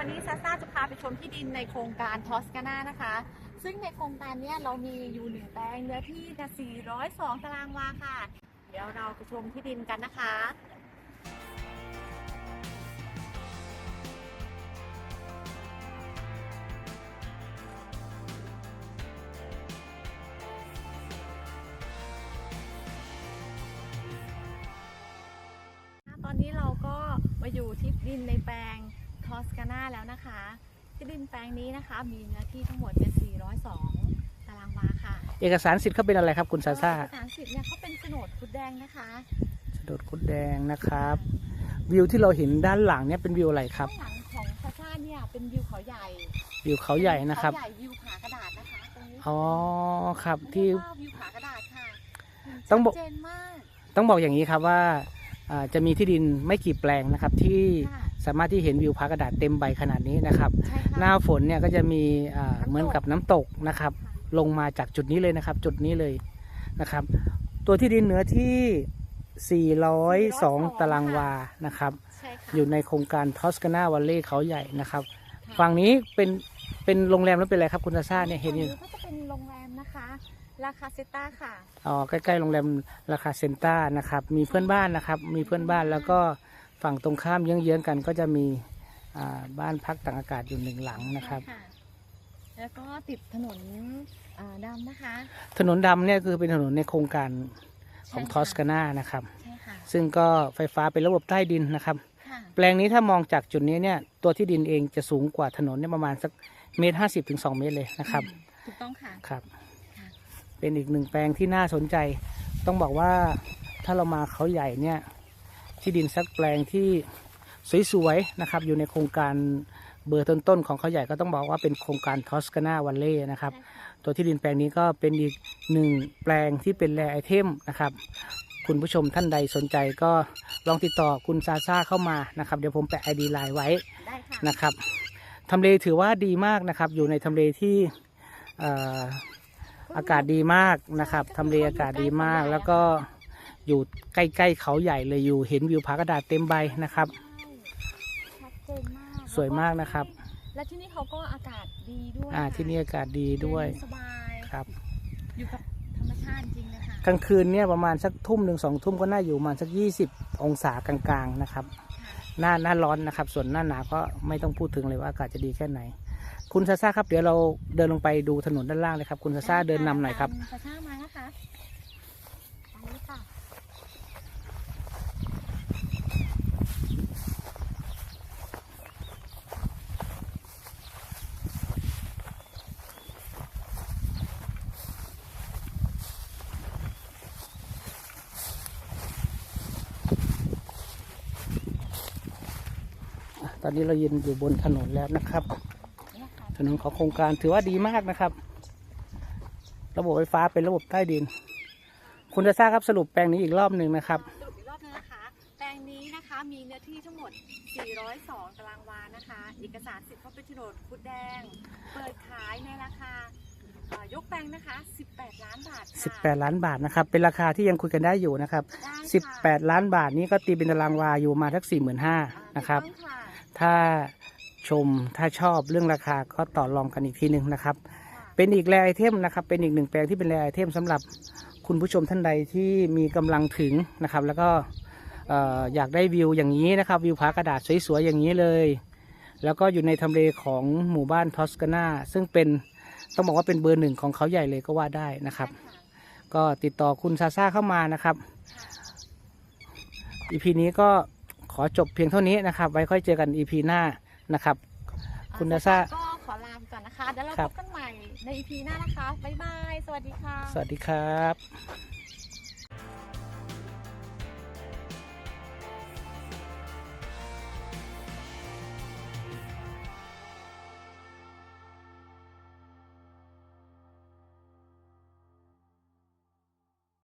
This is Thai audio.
วันนี้ซาซ่าจะพาไปชมที่ดินในโครงการทอสกาน่านะคะ ซึ่งในโครงการนี้เรามีอยู่หนึ่งแปลงเนื้อที่นะ402 ตารางวาค่ะ เดี๋ยวเราไปชมที่ดินกันนะคะตอนนี้เราก็มาอยู่ที่ดินในแปลง ทอสกานาแล้วนะคะที่ดินแปลงนี้นะคะ มีเนื้อที่ทั้งหมดเนี่ย402 ตารางวาค่ะเอกสารสิทธิ์เขาเป็นอะไรครับคุณซาซ่าเอกสารสิทธิ์เนี่ยเขาเป็นโฉนดคุดแดงนะคะโฉนดคุดแดงนะครับ วิวที่เราเห็นด้านหลังเนี่ยเป็นวิวอะไรครับข้างหลังของซาซ่าเนี่ยเป็นวิวเขาใหญ่ วิวเขาใหญ่นะครับเขาใหญ่วิวผากระดาษนะคะตรงนี้อ๋อครับที่เรียกว่าวิวผากระดาษค่ะต้องบอกชัดเจนมากต้องบอกอย่างนี้ครับว่าอ่า จะมีที่ดินไม่กี่แปลงนะครับที่ค่ะสามารถที่เห็นวิวพักกระดาษเต็มใบขนาดนี้นะครับใช่ค่ะหน้าฝนเนี่ยก็จะมีอ่าน้ำตกเหมือนกับน้ำตกนะครับ ลงมาจากจุดนี้เลยนะครับ จุดนี้เลยนะครับ ตัวที่ดินเนื้อที่ 402 ตารางวานะครับใช่ค่ะอยู่ในโครงการทอสกานาวัลเล่เขาใหญ่นะครับค่ะฝั่งนี้เป็นเป็นโรงแรมแล้วเป็นอะไรครับคุณซาซ่าเนี่ยเห็นอยู่ฝั่งก็จะเป็นโรงแรมนะคะ ราคาเซต้าค่ะ อ๋อใกล้ๆโรงแรมราคาเซนต้านะครับ มีเพื่อนบ้านนะครับ มีเพื่อนบ้านแล้วก็ฝั่งตรงข้ามเยื้องๆกันก็จะมีอ่าบ้านพักต่างอากาศอยู่หนึ่งหลังนะครับ ใช่แล้วก็ติดถนนอ่าดำนะคะถนนดำเนี่ยคือเป็นถนนในโครงการของใช่ทค่ะอสกานานะครับ ใช่ค่ะซึ่งก็ไฟฟ้าเป็นระบบใต้ดินนะครับ ค่ะแปลงนี้ถ้ามองจากจุดนี้เนี่ยตัวที่ดินเองจะสูงกว่าถนนเนี่ยประมาณสักเมตรห้าสิบถึงสองเมตรเลยนะครับ ถูกต้องค่ะ ครับค่ะ เป็นอีกหนึ่งแปลงที่น่าสนใจ ต้องบอกว่าถ้าเรามาเขาใหญ่เนี่ยที่ดินสักแปลงที่สวยๆนะครับ อยู่ในโครงการเบอร์ต้นๆของเขาใหญ่ก็ต้องบอกว่าเป็นโครงการทอสกานาวันเล่นะครับใช่ค่ะตัวที่ดินแปลงนี้ก็เป็นอีกหนึ่งแปลงที่เป็นแรไอเทมนะครับ คุณผู้ชมท่านใดสนใจก็ลองติดต่อคุณซาซ่าเข้ามานะครับ เดี๋ยวผมแปะไอดีไลน์ไว้ได้ค่ะนะครับทำเลถือว่าดีมากนะครับ อยู่ในทำเลที่เอ่ออากาศดีมากนะครับทำเลอากาศดีมาก แล้วก็อยู่ใกล้ๆเขาใหญ่เลยอยู่เห็นวิวผากระดาษเต็มใบนะครับ ชัดเจนมากสวยมากนะครับ และที่นี่เขาก็อากาศดีด้วยอ่าที่นี่อากาศดีด้วยเนสบายครับ อยู่กับธรรมชาติจริงเลยค่ะกลางคืนเนี่ยประมาณสักทุ่มหนึ่งสองทุ่มก็น่าอยู่ประมาณสักยี่สิบองศากลางๆนะครับ หน้าหน้าร้อนนะครับ ส่วนหน้าหนาวก็ไม่ต้องพูดถึงเลยว่าอากาศจะดีแค่ไหน คุณซาซ่าครับเดี๋ยวเราเดินลงไปดูถนนด้านล่างเลยครับ คุณซาซ่าเดินนำหน่อยครับ ตามซาซ่ามานะคะตามนี้ค่ะ ตอนนี้เรายืนอยู่บนถนนแล้วนะครับเนี่ยค่ะ ถนนของโครงการถือว่าดีมากนะครับ ระบบไฟฟ้าเป็นระบบใต้ดิน คุณจะทราบครับสรุปแปลงนี้อีกรอบหนึ่งนะครับสรุปอีกรอบนึงนะคะ แปลงนี้นะคะมีเนื้อที่ทั้งหมด 402 ตารางวานะคะ เอกสารสิทธิ์เขาเป็นโฉนดคุดแดง เปิดขายในราคาเอ่อยกแปลงนะคะ 18 ล้านบาทค่ะ18 ล้านบาทนะครับ เป็นราคาที่ยังคุยกันได้อยู่นะครับ ได้ค่ะ18 ล้านบาทนี้ก็ตีเป็นตารางวาอยู่มาทัก45,000นะครับ ถูกต้องค่ะ ถ้า ชม ถ้าชอบเรื่องราคาก็ต่อรองกันอีกทีหนึ่งนะครับ เป็นอีกแรไอเทมนะครับ เป็นอีกหนึ่งแปลงที่เป็นแรไอเทมสำหรับคุณผู้ชมท่านใดที่มีกำลังถึงนะครับ แล้วก็เอ่อยากได้วิวอย่างนี้นะครับ วิวผากระดาษสวยๆอย่างนี้เลย แล้วก็อยู่ในทำเลของหมู่บ้านทอสกานาซึ่งเป็นต้องบอกว่าเป็นเบอร์หนึ่งของเขาใหญ่เลยก็ว่าได้นะครับ ก็ติดต่อคุณซาซาเข้ามานะครับอีพีนี้ก็ขอจบเพียงเท่านี้นะครับ ไว้ค่อยเจอกันอีพีหน้า นะครับ คุณอ่นาซาก็ขอลาไปก่อนนะคะเดี๋ยวเราครัพบบกันใหม่ใน EP หน้านะคะบ๊ายบายสวัสดีค่ะ สวัสดีครับ